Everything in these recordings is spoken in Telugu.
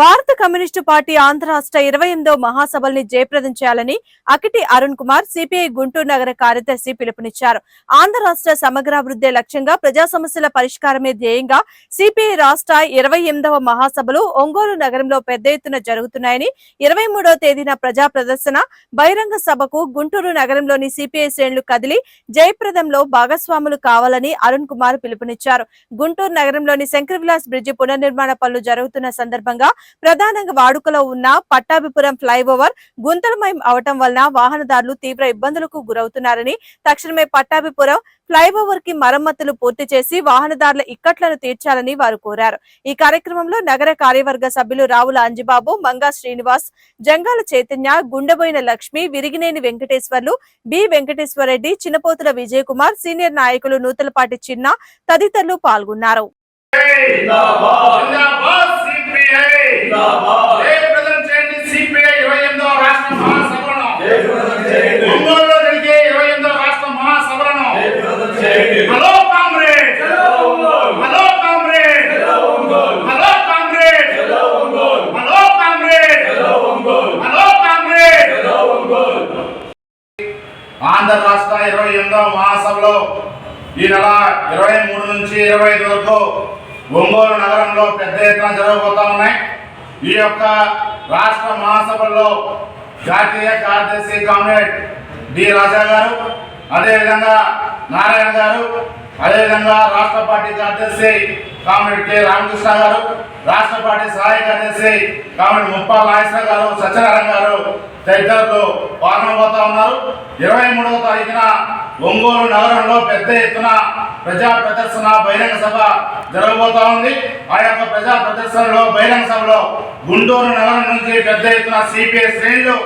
భారత కమ్యూనిస్టు పార్టీ ఆంధ్ర రాష్ట్ర ఇరవై ఎనిమిదో మహాసభల్ని జయప్రదం చేయాలని అకిటి అరుణ్ కుమార్ సిపిఐ గుంటూరు నగర కార్యదర్శి పిలుపునిచ్చారు. ఆంధ్ర రాష్ట్ర సమగ్రాభివృద్ధి లక్ష్యంగా ప్రజా సమస్యల పరిష్కారమే ధ్యేయంగా సిపిఐ రాష్ట్ర ఇరవై ఎనిమిదవ మహాసభలు ఒంగోలు నగరంలో పెద్ద ఎత్తున జరుగుతున్నాయని ఇరవై మూడో తేదీన ప్రజా ప్రదర్శన బహిరంగ సభకు గుంటూరు నగరంలోని సిపిఐ శ్రేణులు కదిలి జయప్రదంలో భాగస్వాములు కావాలని అరుణ్ కుమార్ పిలుపునిచ్చారు. గుంటూరు నగరంలోని శంకర్ విలాస్ బ్రిడ్జి పునర్నిర్మాణ పనులు జరుగుతున్న సందర్భంగా ప్రధానంగా వాడుకలో ఉన్న పట్టాభిపురం ఫ్లైఓవర్ గుంతలమయం అవటం వలన వాహనదారులు తీవ్ర ఇబ్బందులకు గురవుతున్నారని తక్షణమే పట్టాభిపురం ఫ్లైఓవర్కి మరమ్మతులు పూర్తి చేసి వాహనదారుల ఇక్కట్లను తీర్చాలని వారు కోరారు. ఈ కార్యక్రమంలో నగర కార్యవర్గ సభ్యులు రావుల అంజిబాబు మంగా శ్రీనివాస్ జంగాల చైతన్య గుండెబోయిన లక్ష్మి విరిగినేని వెంకటేశ్వర్లు బి వెంకటేశ్వరరెడ్డి చిన్నపోతుల విజయ్ కుమార్ సీనియర్ నాయకులు నూతలపాటి చిన్న తదితరులు పాల్గొన్నారు. ఆంధ్ర రాష్ట్ర ఇరవై ఎనిమిదవ మహాసభలో ఈ నెల ఇరవై మూడు నుంచి ఇరవై ఐదు వరకు ఒంగోలు నగరంలో పెద్ద ఎత్తున జరగబోతా ఉన్నాయి. ఈ యొక్క రాష్ట్ర మహాసభల్లో జాతీయ కార్యదర్శి కామ్రేడ్ డి రాజా గారు అదేవిధంగా నారాయణ గారు అదేవిధంగా రాష్ట్ర పార్టీ కార్యదర్శి కామ్రేడ్ కె రామకృష్ణ గారు రాష్ట్ర పార్టీ సహాయ కార్యదర్శి కామ్రేడ్ ముప్పాల నాగేశ్వర గారు సత్యనారాయణ గారు తదితరులు పాల్గొనబోతా ఉన్నారు. ఇరవై మూడవ తారీఖున ఒంగోలు నగరంలో పెద్ద ఎత్తున ప్రజా ప్రదర్శన బహిరంగ సభ జరగబోతా ఉంది. ఆ యొక్క ప్రజా ప్రదర్శనలో బహిరంగ సభలో గుంటూరు నగరం నుంచి పెద్ద ఎత్తున సిపిఐ శ్రేణులు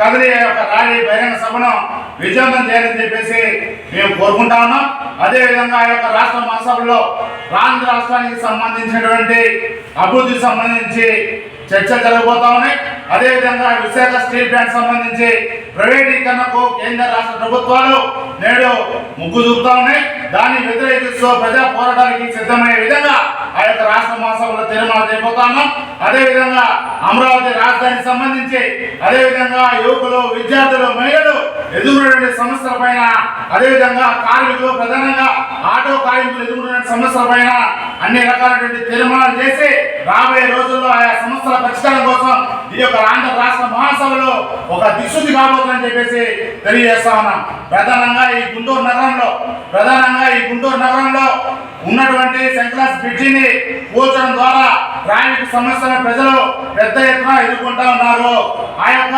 కదిలి యొక్క ర్యాలీ బహిరంగ సభను విజయం చేయాలని చెప్పేసి మేము కోరుకుంటా ఉన్నాం. అదేవిధంగా ఆ యొక్క రాష్ట్ర మహాసభలో ఆంధ్ర రాష్ట్రానికి సంబంధించినటువంటి అభివృద్ధికి సంబంధించి చర్చ జరగబోతా ఉన్నాయి. అదేవిధంగా విశాఖ స్టీల్ ప్లాంట్ సంబంధించి ప్రైవేటీకరణకు కేంద్ర రాష్ట్ర ప్రభుత్వాలు నేడు ముగ్గు చూపుతా ఉన్నాయి. దాన్ని వ్యతిరేకిస్తూ ప్రజా పోరాటానికి సిద్ధమయ్యే విధంగా ఆ యొక్క రాష్ట్ర మహాసభలో తీర్మానం చేయబోతా ఉన్నాం. అదేవిధంగా అమరావతి రాజధానికి సంబంధించి అదేవిధంగా యువకులు విద్యార్థులు మహిళలు ఎదుర్కొనేటువంటి సమస్యల పైన అదేవిధంగా కార్మికులు ప్రధానంగా ఆటో కార్మికులు ఎదుర్కొనే సమస్యల పైన అన్ని రకాలైనటువంటి తీర్మానాలు చేసి రాబోయే రోజుల్లో ఆయా సమస్యల పరిష్కారం కోసం ఈ యొక్క ఆంధ్ర రాష్ట్ర మహాసభలో ఒక దిశుద్ధి కాబోతుందని చెప్పేసి తెలియజేస్తా ఉన్నాం. ప్రధానంగా ఈ గుంటూరు నగరంలో ప్రధానంగా ఈ గుంటూరు నగరంలో ఉన్నటువంటి సెంట్రల్ బ్రిడ్జిని కూల్చడం ద్వారా ట్రాఫిక్ సమస్యలను ప్రజలు పెద్ద ఎత్తున ఎదుర్కొంటా ఉన్నారు. ఆ యొక్క